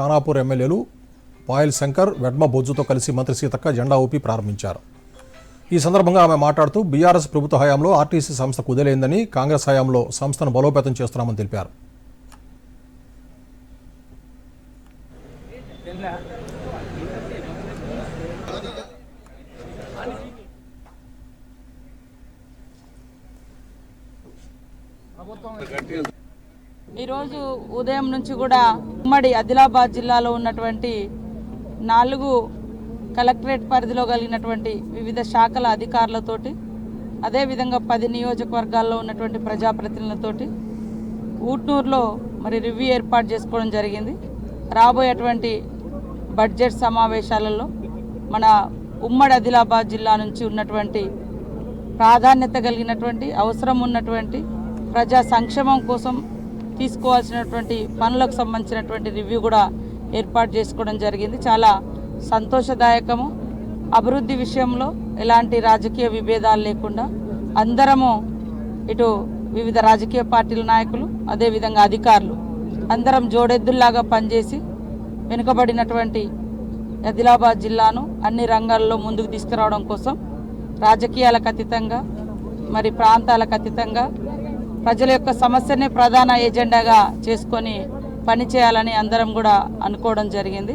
ఖానాపూర్ ఎమ్మెల్యేలు పాయల్ శంకర్ వెడ్మ బొజ్జుతో కలిసి మంత్రి సీతక్క జెండా ఊపి ప్రారంభించారు. ఈ సందర్భంగా ఆమె మాట్లాడుతూ బీఆర్ఎస్ ప్రభుత్వ హయాంలో ఆర్టీసీ సంస్థ కుదేలైందని కాంగ్రెస్ హయాంలో సంస్థను బలోపేతం చేస్తున్నామని తెలిపారు. ఈరోజు ఉదయం నుంచి కూడా ఉమ్మడి ఆదిలాబాద్ జిల్లాలో ఉన్నటువంటి నాలుగు కలెక్టరేట్ పరిధిలో కలిగినటువంటి వివిధ శాఖల అధికారులతోటి అదేవిధంగా పది నియోజకవర్గాల్లో ఉన్నటువంటి ప్రజాప్రతినిధులతోటి ఊట్నూరులో మరి రివ్యూ ఏర్పాటు చేసుకోవడం జరిగింది. రాబోయేటువంటి బడ్జెట్ సమావేశాలలో మన ఉమ్మడి ఆదిలాబాద్ జిల్లా నుంచి ఉన్నటువంటి ప్రాధాన్యత కలిగినటువంటి అవసరం ఉన్నటువంటి ప్రజా సంక్షేమం కోసం తీసుకోవాల్సినటువంటి పనులకు సంబంధించినటువంటి రివ్యూ కూడా ఏర్పాటు చేసుకోవడం జరిగింది. చాలా సంతోషదాయకము. అభివృద్ధి విషయంలో ఎలాంటి రాజకీయ విభేదాలు లేకుండా అందరము ఇటు వివిధ రాజకీయ పార్టీల నాయకులు అదేవిధంగా అధికారులు అందరం జోడెద్దుల్లాగా పనిచేసి వెనుకబడినటువంటి ఆదిలాబాద్ జిల్లాను అన్ని రంగాల్లో ముందుకు తీసుకురావడం కోసం రాజకీయాలకు అతీతంగా మరి ప్రాంతాలకు అతీతంగా ప్రజల యొక్క సమస్యని ప్రధాన ఎజెండాగా చేసుకొని పనిచేయాలని అందరం కూడా అనుకోవడం జరిగింది.